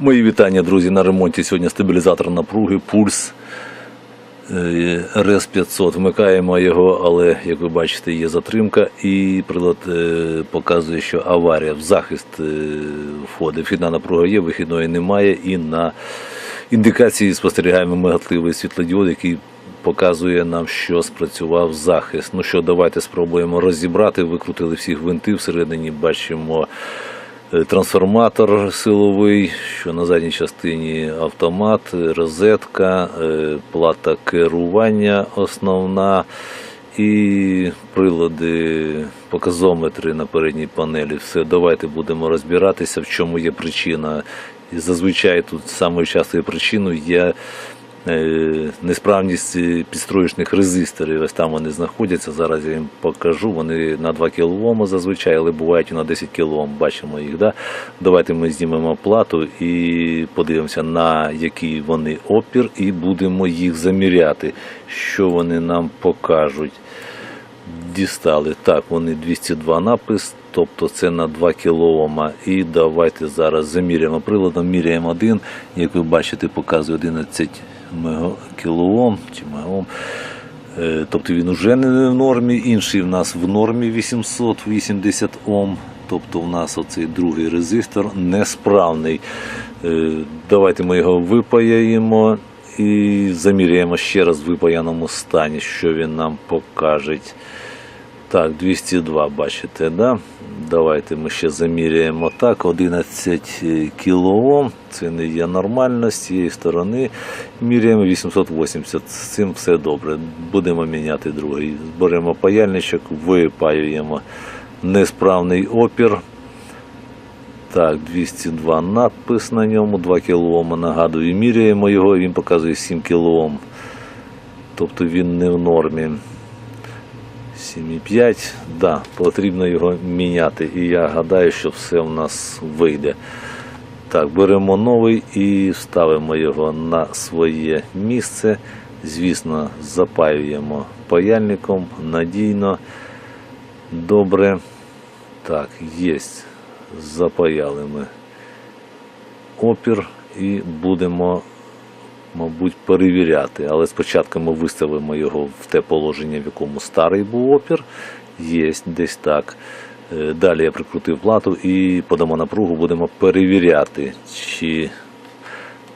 Мої вітання, друзі, на ремонті. Сьогодні стабілізатор напруги, пульс е, РС-500. Вмикаємо його, але, як ви бачите, є затримка і прилад е, показує, що аварія в захист е, входить. Вхідна напруга є, вихідної немає. І на індикації спостерігаємо мигатливий світлодіод, який показує нам, що спрацював захист. Ну що, давайте спробуємо розібрати. Викрутили всі гвинти всередині, бачимо. Е, Трансформатор силовий, що на задній частині автомат, розетка, е, плата керування основна і прилади, показометри на передній панелі. Все, давайте будемо розбиратися, в чому є причина. І зазвичай тут самою частою причиною є несправність е, підстроєчних резисторів. Ось там вони знаходяться. Зараз я їм покажу. Вони на 2 кОм зазвичай, але бувають і на 10 кОм. Бачимо їх. Да? Давайте ми знімемо плату і подивимося, на який вони опір, і будемо їх заміряти, що вони нам покажуть. Дістали. Так, вони 202 напис, тобто це на 2 кОм. І давайте зараз заміряємо приладом. Міряємо один. Як ви бачите, показує 11 кОм чи мегаом. Е, Тобто він вже не в нормі. Інший в нас в нормі 880 Ом. Тобто в нас оцей другий резистор несправний. Е, Давайте ми його випаяємо і заміряємо ще раз в випаяному стані, що він нам покаже. Так, 202, бачите, да? Давайте ми ще заміряємо так. 11 кОм. Це не є нормально з цієї сторони. Міряємо 880. З цим все добре. Будемо міняти другий. Беремо паяльничок, випаюємо несправний опір. Так, 202 надпис на ньому, 2 кОм. Нагадую, міряємо його, він показує 7 кОм. Тобто він не в нормі. 7,5, да, потрібно його міняти. І я гадаю, що все в нас вийде. Так, беремо новий і ставимо його на своє місце. Звісно, запаюємо паяльником надійно. Добре. Так, є. Запаяли ми опір і будемо мабуть, перевіряти. Але спочатку ми виставимо його в те положення, в якому старий був опір. Є десь так. Е, Далі я прикрутив плату і подамо напругу, будемо перевіряти, чи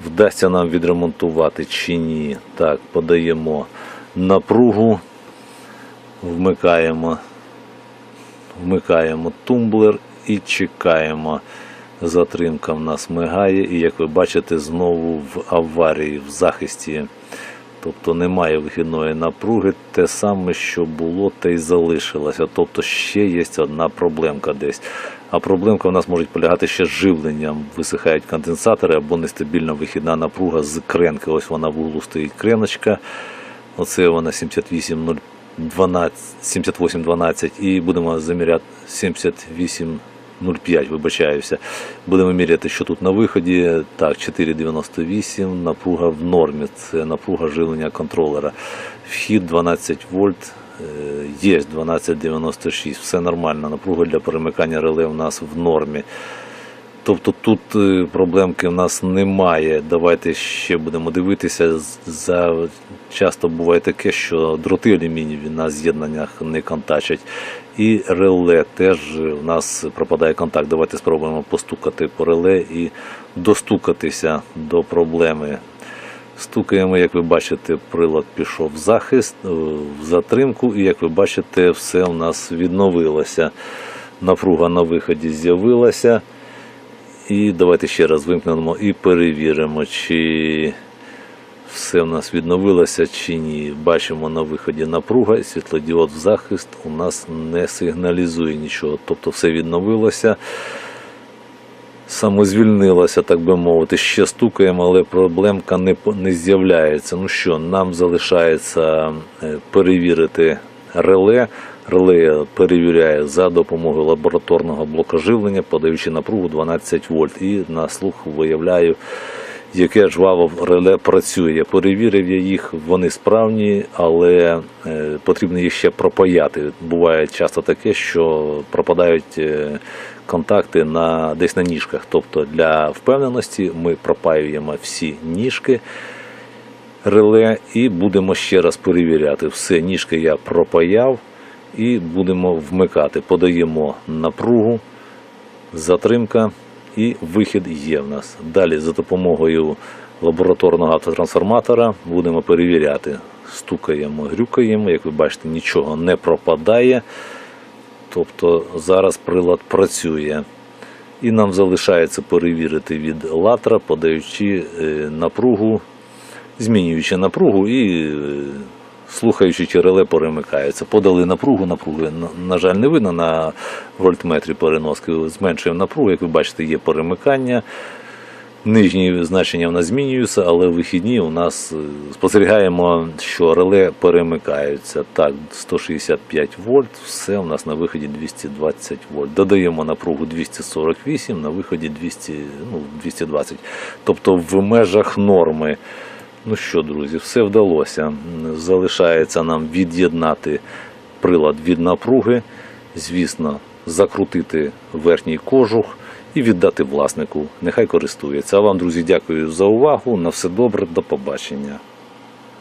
вдасться нам відремонтувати чи ні. Так, подаємо напругу, вмикаємо, вмикаємо тумблер і чекаємо. Затримка в нас мигає, і як ви бачите, знову в аварії, в захисті. Тобто немає вихідної напруги, те саме, що було, те й залишилося. Тобто ще є одна проблемка десь. А проблемка в нас може полягати ще з живленням. Висихають конденсатори або нестабільна вихідна напруга з кренки. Ось вона в углу стоїть креночка. Оце вона 78 7812 і будемо заміряти 78 0,5, вибачаюся. Будемо міряти, що тут на виході. Так, 4,98, напруга в нормі. Це напруга живлення контролера. Вхід 12 вольт, е, є 12,96. Все нормально. Напруга для перемикання реле у нас в нормі. Тобто тут е, проблемки в нас немає. Давайте ще будемо дивитися. За часто буває таке, що дроти алюмінієві на з'єднаннях не контачать. І реле теж у нас пропадає контакт. Давайте спробуємо постукати по реле і достукатися до проблеми. Стукаємо, як ви бачите, прилад пішов в захист, е, в затримку, і як ви бачите, все у нас відновилося. Напруга на виході з'явилася. І давайте ще раз вимкнемо і перевіримо, чи все в нас відновилося чи ні. Бачимо на виході напруга, світлодіод в захист у нас не сигналізує нічого. Тобто все відновилося, самозвільнилося, так би мовити. Ще стукаємо, але проблемка не, не з'являється. Ну що, нам залишається е, перевірити реле. Реле перевіряє за допомогою лабораторного блока живлення, подаючи напругу 12 вольт. І на слух виявляю яке жваво реле працює. Перевірив я їх, вони справні, але е, потрібно їх ще пропаяти. Буває часто таке, що пропадають е, контакти на, десь на ніжках. Тобто для впевненості ми пропаюємо всі ніжки реле і будемо ще раз перевіряти. Все, ніжки я пропаяв і будемо вмикати. Подаємо напругу, затримка і вихід є в нас. Далі за допомогою лабораторного автотрансформатора будемо перевіряти. Стукаємо, грюкаємо, як ви бачите, нічого не пропадає. Тобто зараз прилад працює. І нам залишається перевірити від латра, подаючи е, напругу, змінюючи напругу і е, слухаючи, чи реле перемикається. Подали напругу, напруги, на- жаль, не видно на вольтметрі переноски. Зменшуємо напругу, як ви бачите, є перемикання. Нижні значення в нас змінюються, але вихідні у нас е, спостерігаємо, що реле перемикаються. Так, 165 вольт, все у нас на виході 220 вольт. Додаємо напругу 248, на виході 200, ну, 220. Тобто в межах норми. Ну що, друзі, все вдалося. Залишається нам від'єднати прилад від напруги, звісно, закрутити верхній кожух і віддати власнику. Нехай користується. А вам, друзі, дякую за увагу. На все добре, до побачення.